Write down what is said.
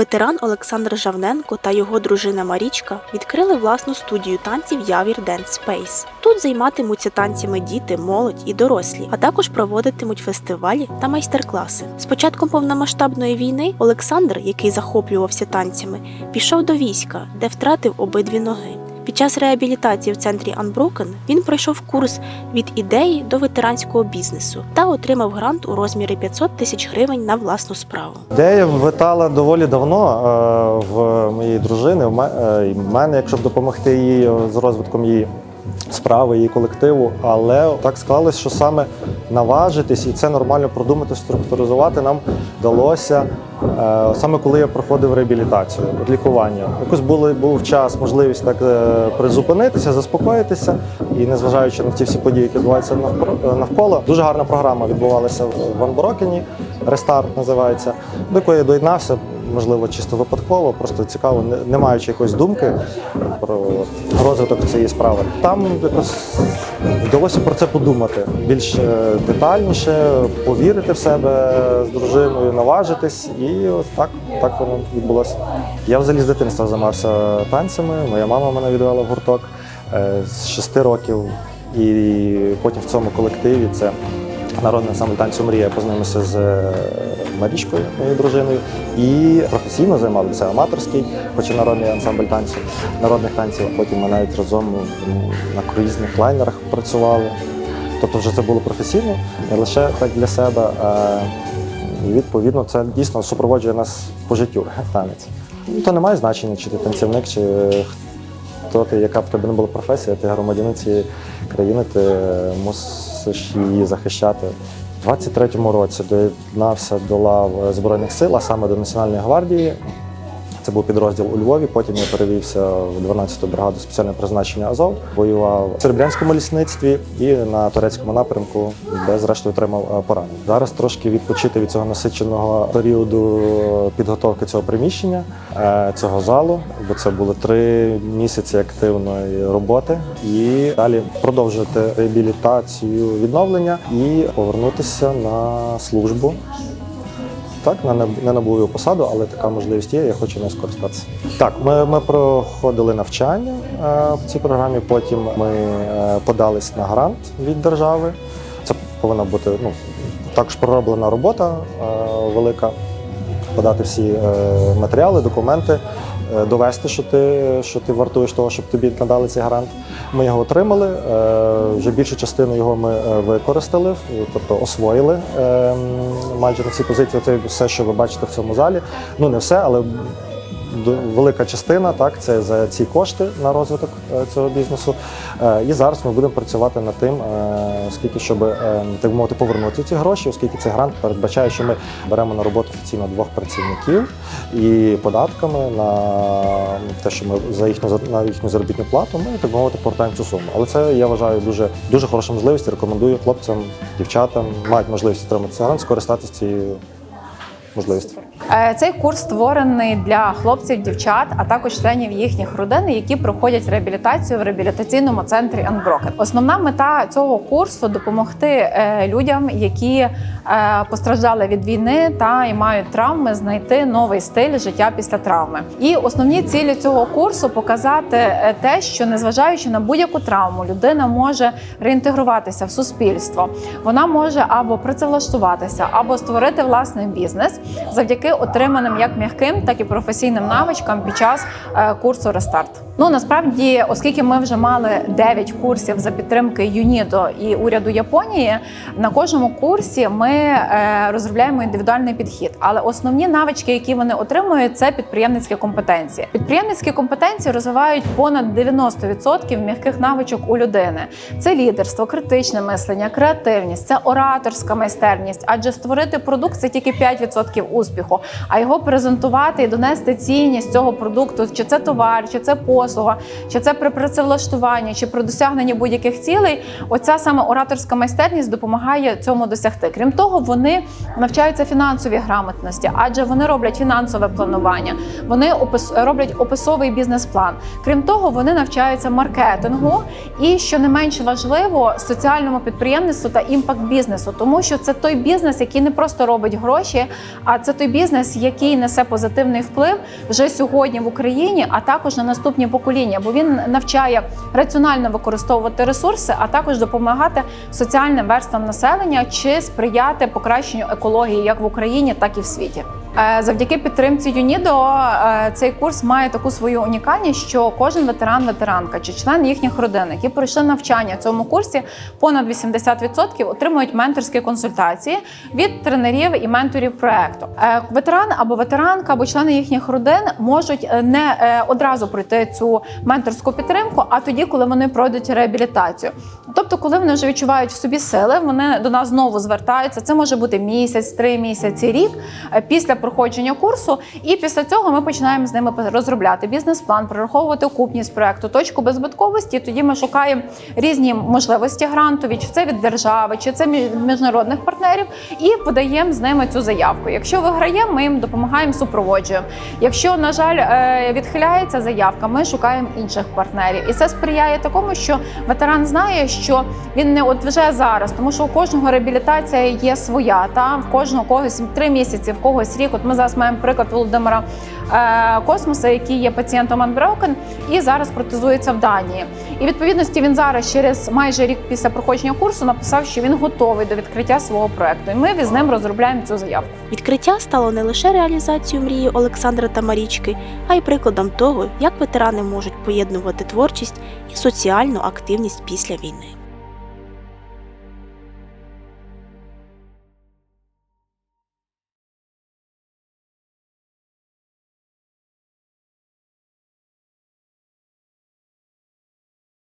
Ветеран Олександр Жавненко та його дружина Марічка відкрили власну студію танців Явір Dance Space. Тут займатимуться танцями діти, молодь і дорослі, а також проводитимуть фестивалі та майстер-класи. З початком повномасштабної війни Олександр, який захоплювався танцями, пішов до війська, де втратив обидві ноги. Під час реабілітації в центрі Unbroken він пройшов курс від ідеї до ветеранського бізнесу та отримав грант у розмірі 500 тисяч гривень на власну справу. Ідея витала доволі давно е, в моєї дружини, в е, мене, якщо б допомогти їй з розвитком її справи, її колективу. Але так склалось, що саме наважитись і це нормально продумати, структуризувати нам вдалося е, саме коли я проходив реабілітацію, лікування. Якось були, був час, можливість так е, призупинитися, заспокоїтися. І незважаючи на ті всі події, які відбуваються навколо, дуже гарна програма відбувалася в Анборокені. Рестарт називається, до якої я доєднався, можливо, чисто випадково, просто цікаво, не, маючи якоїсь думки про розвиток цієї справи. Там якось вдалося про це подумати більш е, детальніше, повірити в себе з дружиною, наважитись, і от так, так воно відбулося. Я взагалі з дитинства займався танцями. Моя мама мене відвела в гурток е, з 6 років, і потім в цьому колективі це народний ансамбль танцю Мрія. Познайомився з е, Марічкою, моєю дружиною, і професійно займалися аматорський, хоч народний ансамбль танцю, народних танців. Потім ми навіть разом на круїзних лайнерах працювали. Тобто вже це було професійно, не лише так для себе. А, відповідно це дійсно супроводжує нас по життю танець. Ну, То не має значення, чи ти танцівник, чи хто ти, яка б тебе не була професія, ти громадянин цієї країни, ти мусиш її захищати. У 23-му році доєднався до лав Збройних сил, а саме до Національної гвардії. Це був підрозділ у Львові. Потім я перевівся в 12-ту бригаду спеціального призначення Азов, воював в Серебрянському лісництві і на турецькому напрямку, де зрештою отримав е, поранення. Зараз трошки відпочити від цього насиченого періоду підготовки цього приміщення, е, цього залу, бо це були три місяці активної роботи, і далі продовжувати реабілітацію, відновлення і повернутися на службу. Так, не на не на бойову посаду, але така можливість є, я хочу нею скористатися. Так, ми, ми проходили навчання е, в цій програмі. Потім ми е, подались на грант від держави. Це повинна бути ну, також пророблена робота е, велика, подати всі матеріали, документи, довести, що ти, що ти вартуєш того, щоб тобі надали цей грант. Ми його отримали. е, Вже більшу частину його ми е, використали, тобто освоїли е, майже на всі позиції. Це все, що ви бачите в цьому залі. Ну не все, але велика частина так це за ці кошти на розвиток е, цього бізнесу. Е, І зараз ми будемо працювати над тим, е, скільки щоб так мовити повернути ці гроші, оскільки цей грант передбачає, що ми беремо на роботу офіційно двох працівників і податками на те, що ми за їхню на їхню заробітну плату, ми так мовити повертаємо цю суму. Але це я вважаю дуже дуже хороша можливість. Рекомендую хлопцям, дівчатам мають можливість отримати цей грант, скористатися цією можливістю. Е, Цей курс створений для хлопців, дівчат, а також членів їхніх родин, які проходять реабілітацію в реабілітаційному центрі Unbroken. Основна мета цього курсу допомогти е, людям, які е, постраждали від війни та і мають травми, знайти новий стиль життя після травми. І основні цілі цього курсу показати те, що незважаючи на будь-яку травму, людина може реінтегруватися в суспільство. Вона може або працевлаштуватися, або створити власний бізнес завдяки отриманим як м'яким, так і професійним навичкам під час е, курсу Рестарт. Ну насправді, оскільки ми вже мали 9 курсів за підтримки ЮНІДО і уряду Японії, на кожному курсі ми е, розробляємо індивідуальний підхід. Але основні навички, які вони отримують, це підприємницькі компетенції. Підприємницькі компетенції розвивають понад 90% м'яких навичок у людини. Це лідерство, критичне мислення, креативність, це ораторська майстерність. Адже створити продукт це тільки 5% успіху, а його презентувати і донести цінність цього продукту, чи це товар, чи це послуга, послуга, чи це при працевлаштуванні, чи при досягненні будь-яких цілей. Оця саме ораторська майстерність допомагає цьому досягти. Крім того, вони навчаються фінансовій грамотності, адже вони роблять фінансове планування, вони роблять описовий бізнес-план. Крім того, вони навчаються маркетингу і, що не менш важливо, соціальному підприємництву та імпакт бізнесу, тому що це той бізнес, який не просто робить гроші, а це той бізнес, який несе позитивний вплив вже сьогодні в Україні, а також на наступні покоління, бо він навчає раціонально використовувати ресурси, а також допомагати соціальним верствам населення чи сприяти покращенню екології як в Україні, так і в світі. Е, Завдяки підтримці ЮНІДО е, цей курс має таку свою унікальність, що кожен ветеран, ветеранка чи член їхніх родин, які пройшли навчання в цьому курсі, понад 80% отримують менторські консультації від тренерів і менторів проекту. Е, Ветеран або ветеранка, або члени їхніх родин можуть не одразу пройти цю менторську підтримку, а тоді, коли вони пройдуть реабілітацію. Тобто, коли вони вже відчувають в собі сили, вони до нас знову звертаються. Це може бути місяць, три місяці, рік після проходження курсу. І після цього ми починаємо з ними розробляти бізнес-план, прораховувати окупність проекту, точку беззбитковості. Тоді ми шукаємо різні можливості грантові, чи це від держави, чи це між- міжнародних партнерів, і подаємо з ними цю заявку. Якщо виграємо, ми їм допомагаємо, супроводжуємо. Якщо, на жаль, е, відхиляється заявка, ми шукаємо інших партнерів. І це сприяє такому, що ветеран знає, що він не от вже зараз, тому що у кожного реабілітація є своя. Та в кожного когось три місяці, в когось рік. От ми зараз маємо приклад Володимира е, Космоса, який є пацієнтом Unbroken і зараз протезується в Данії. І відповідності він зараз, через майже рік після проходження курсу, написав, що він готовий до відкриття свого проекту. І ми з ним розробляємо цю заявку. Відкриття стало не лише реалізацією мрії Олександра та Марічки, а й прикладом того, як ветерани можуть поєднувати творчість і соціальну активність після війни.